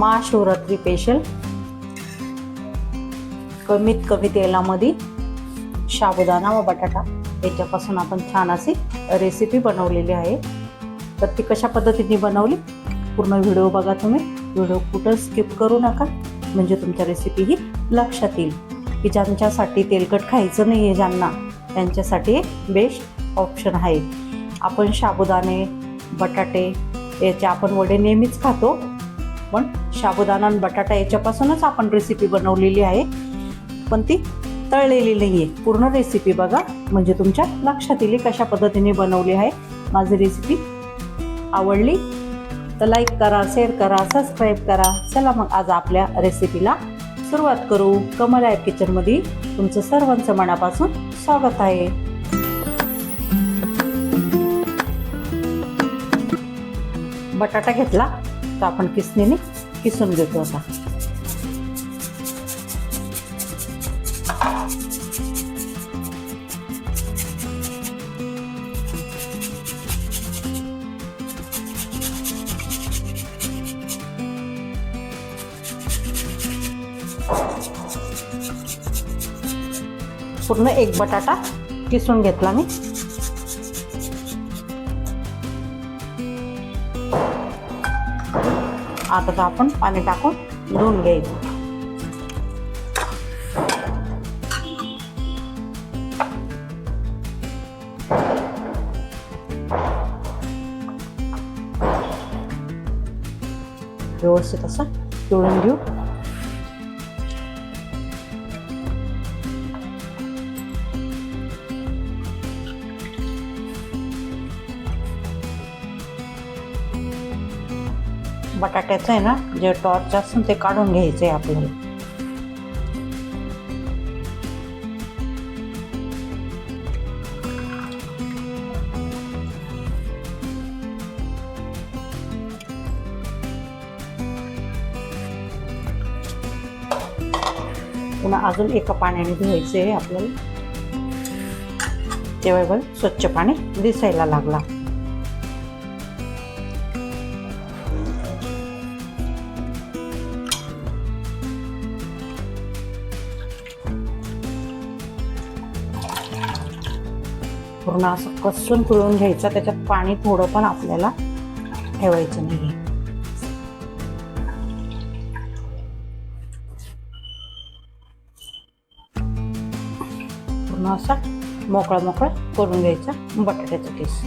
Mahashivratri special कमीत कमी तेलामध्ये साबुदाणा व बटाटा. याच्यापासून आपण छान अशी रेसिपी बनवलेली आहे. तर ती कशा पद्धतीने बनवली? पूर्ण व्हिडिओ बघा तुम्ही. व्हिडिओ कुठं स्किप करू नका. म्हणजे तुमच्या रेसिपी ही लक्षात येईल. की ज्यांच्यासाठी तेलकट खायचं नाही आहे ज्यांना त्यांच्यासाठी बेस्ट ऑप्शन आहे. आपण साबुदाणे बटाटे याचे आपण वडे नेहमीच खातो. पण साबुदाणा आणि बटाटा याच्यापासूनच आपण रेसिपी बनवलेली आहे. पण ती तळलेली नाही आहे पूर्ण रेसिपी बघा. म्हणजे तुमच्या लक्षात येईल कशा पद्धतीने बनवली आहे. माझी रेसिपी आवडली तर लाईक करा शेअर करा सबस्क्राईब करा. चला मग आज आपल्या रेसिपीला सुरुवात करू. कमल ॲप किचनमध्ये तुमचं सर्वांचं मनापासून स्वागत आहे. बटाटा घेतला. तर आपण किसणीने किसून घेतो आता. पूर्ण एक बटाटा किसून घेतला मी. आता तर आपण पाणी टाकून धुवून घ्यायचं व्यवस्थित असं पिळून घेऊ. बटाट्याचं आहे ना जे टॉर्च असतं ते काढून घ्यायचं आहे आपल्याला. पुन्हा अजून एका पाण्याने धुवायचं आहे आपल्याला. तेव्हा स्वच्छ पाणी दिसायला लागला. पूर्ण असं कसून पिळून घ्यायचं त्याच्यात पाणी थोडं पण आपल्याला ठेवायचं नाही. पूर्ण असा मोकळा मोकळा करून घ्यायचा बटाट्याचा केस.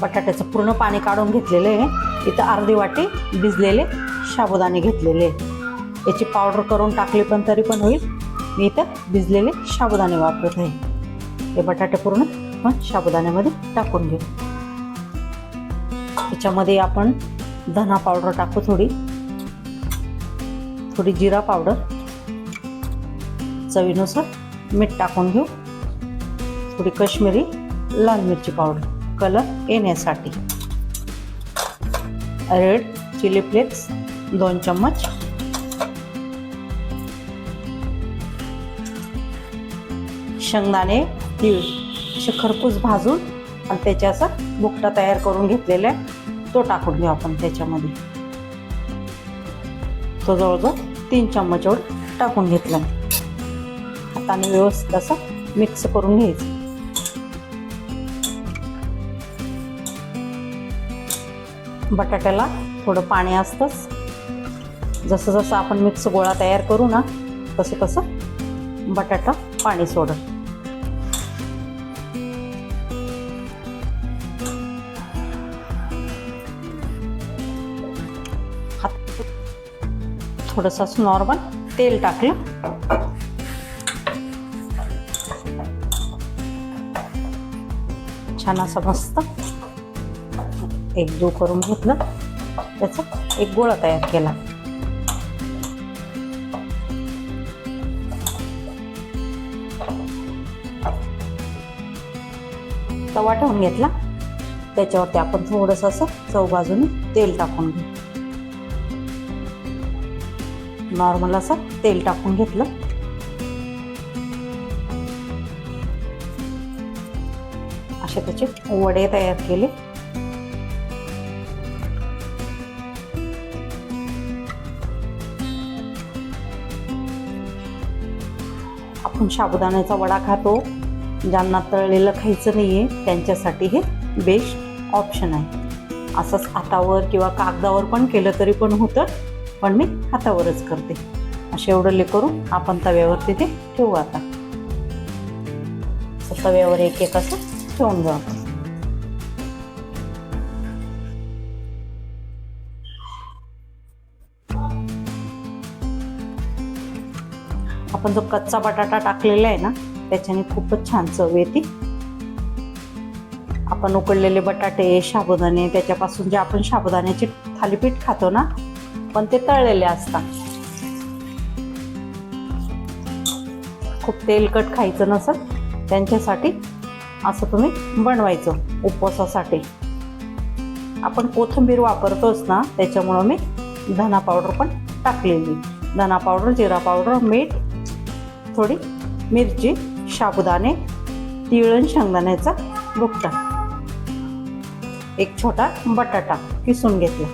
बटाट्याचं पूर्ण पाणी काढून घेतलेलं आहे. इथं अर्धी वाटी भिजलेले साबुदाणे घेतलेले. याची पावडर करून टाकली पण तरी पण होईल. मी इथं भिजलेले साबुदाणे वापरत आहे. हे बटाटे पूर्ण मग साबुदाण्यामध्ये टाकून घेऊ. त्याच्यामध्ये आपण धना पावडर टाकू थोडी. थोडी जिरा पावडर चवीनुसार मीठ टाकून घेऊ. थोडी कश्मीरी लाल मिरची पावडर कलर येण्यासाठी. रेड चिली फ्लेक्स दोन चम्मच. शेंगदाणे तीळ असे खरपूस भाजून आणि त्याच्या असा बुकटा तयार करून घेतलेला आहे तो टाकून घेऊ आपण त्याच्यामध्ये. तो जवळजवळ तीन चम्मच एवढं टाकून घेतला. हाताने व्यवस्थित असं मिक्स करून घ्यायचं. बटाट्याला थोडं पाणी असतंच. जसं जसं आपण मिक्स गोळा तयार करू ना तसं तसं बटाटा पाणी सोडत थोडंसं नॉर्मल तेल टाकलं. छान असं मस्त एक दो करून घेतलं. त्याचा एक गोळा तयार केला. तवा ठेवून घेतला. त्याच्यावरती आपण थोडंसं असं चव बाजूने तेल टाकून घेऊ. नॉर्मल असं तेल टाकून घेतलं. असे त्याचे वडे तयार केले. आपण साबुदाण्याचा वडा खातो. ज्यांना तळलेलं खायचं नाही आहे त्यांच्यासाठी हे बेस्ट ऑप्शन आहे. असंच हातावर किंवा कागदावर पण केलं तरी पण होतं पण मी हातावरच करते. असे एवढं करून आपण तव्यावरती ते ठेवू आता. तव्यावर एक एक असं ठेवून जातो आपण जो कच्चा बटाटा टाकलेला आहे ना त्याच्याने खूपच छान चव येते. आपण उकडलेले बटाटे साबुदाणे त्याच्यापासून जे आपण साबुदाण्याचे थालीपीठ खातो ना पण ते तळलेले असतात. खूप तेलकट खायचं नसत त्यांच्यासाठी असं तुम्ही बनवायचं उपवासासाठी. आपण कोथिंबीर वापरतोच ना त्याच्यामुळं मी धना पावडर पण टाकलेली. धना पावडर जिरा पावडर मीठ थोडी मिरची साबुदाणे तिळण शेंगदाण्याचा भुकटा एक छोटा बटाटा किसून घेतला.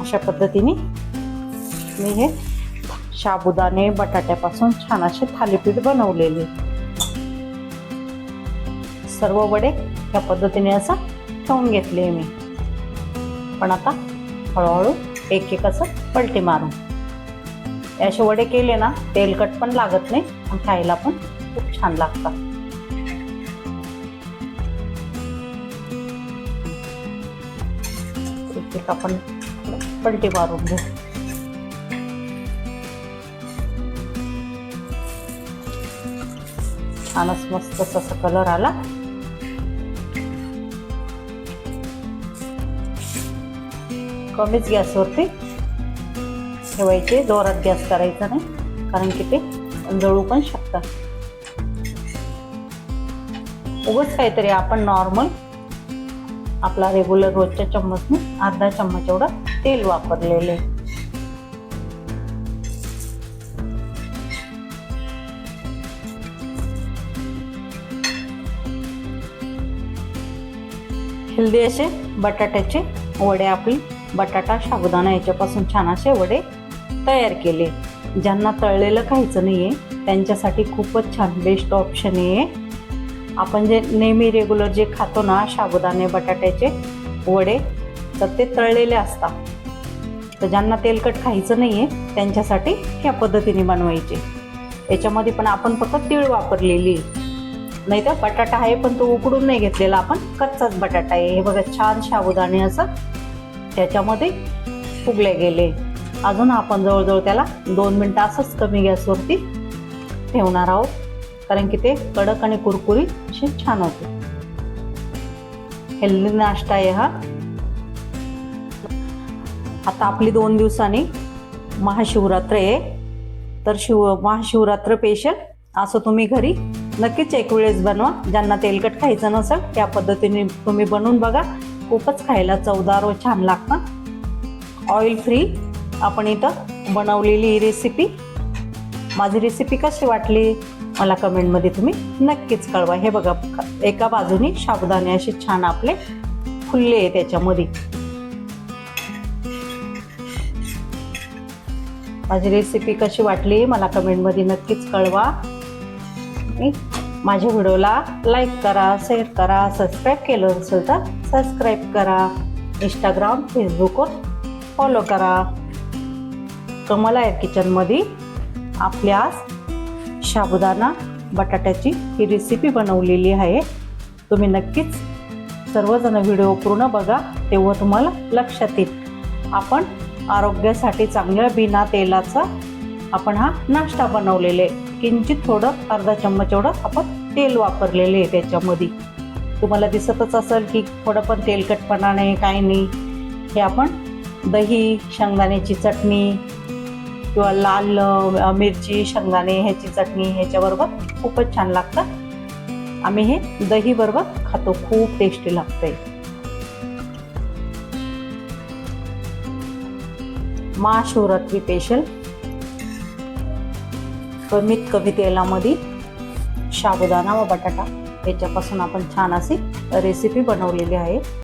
अशा पद्धतीने मी हे साबुदाणे बटाट्यापासून छान असे थालीपीठ बनवलेले. सर्व वडे या पद्धतीने असं ठेवून घेतले मी. पण आता हळूहळू एक एक असं पलटी मारून. असे वडे केले ना तेलकट पण लागत नाही आणि खायला पण खूप छान लागतात. एक आपण पलटी मारून घेऊ. छानच मस्त असा कलर आला. कमीच गॅसवरती ठेवायचे. जोरात गॅस करायचा नाही कारण की ते जळू पण शकतात. उगच काहीतरी आपण नॉर्मल आपला रेग्युलर रोजच्या चम्मचने अर्धा चम्मच एवढं तेल वापरलेले हेल्दी असे बटाट्याचे वडे आपली. बटाटा साबुदाणा याच्यापासून छान असे वडे तयार केले. ज्यांना तळलेलं खायचं नाही आहे त्यांच्यासाठी खूपच छान बेस्ट ऑप्शन आहे आपण जे नेहमी रेग्युलर जे खातो ना साबुदाणे बटाट्याचे वडे तर ते तळलेले असतात. तर ज्यांना तेलकट खायचं नाही आहे त्यांच्यासाठी ह्या पद्धतीने बनवायचे. याच्यामध्ये पण आपण फक्त तीळ वापरलेली. नाही तर बटाटा आहे पण तो उकडून नाही घेतलेला आपण. कच्चाच बटाटा आहे. हे बघा छान साबुदाणे असं त्याच्यामध्ये फुगले गेले. अजून आपण जवळजवळ त्याला दोन मिनटं असंच कमी गॅसवरती ठेवणार आहोत. कारण की ते कडक आणि कुरकुरीत असे छान होते. हेल्दी नाश्ता आहे हा. आता आपली दोन दिवसांनी महाशिवरात्र आहे. तर शिव महाशिवरात्र पेशल असं तुम्ही घरी नक्कीच एक वेळेस बनवा. ज्यांना तेलकट खायचं नसेल त्या पद्धतीने तुम्ही बनवून बघा. खूपच खायला चवदार व छान लागतं. ऑइल फ्री आपण इथं बनवलेली ही रेसिपी माझी रेसिपी कशी वाटली? मला कमेंटमध्ये तुम्ही नक्कीच कळवा. हे बघा एका बाजूने साबुदाणे असे छान आपले फुलले आहे त्याच्यामध्ये. माझी रेसिपी कशी वाटली? मला कमेंटमध्ये नक्कीच कळवा. माझ्या व्हिडिओला लाईक करा शेअर करा सबस्क्राईब केलं असेल तर सबस्क्राईब करा. इंस्टाग्राम फेसबुकवर फॉलो करा. कमला एअर किचनमध्ये आपल्या साबुदाणा बटाट्याची ही रेसिपी बनवलेली आहे. तुम्ही नक्कीच सर्वजण व्हिडिओ पूर्ण बघा तेव्हा तुम्हाला लक्षात येईल. आपण आरोग्यासाठी चांगल्या बिना तेलाचा आपण हा नाश्ता बनवलेले. किंचित थोडं अर्धा चम्मच एवढं आपण तेल वापरलेले आहे त्याच्यामध्ये. तुम्हाला दिसतच असेल की थोडं पण तेलकटपणा नाही काही नाही. हे आपण दही शेंगदाण्याची चटणी किंवा लाल मिरची शेंगदाणे ह्याची चटणी ह्याच्याबरोबर खूपच छान लागतं आम्ही हे दही बरोबर खातो. खूप टेस्टी लागतंय. महाशिवरात्री स्पेशल कमीत कमी तेलामध्ये साबुदाणा व बटाटा. याच्यापासून आपण छान अशी रेसिपी बनवलेली आहे.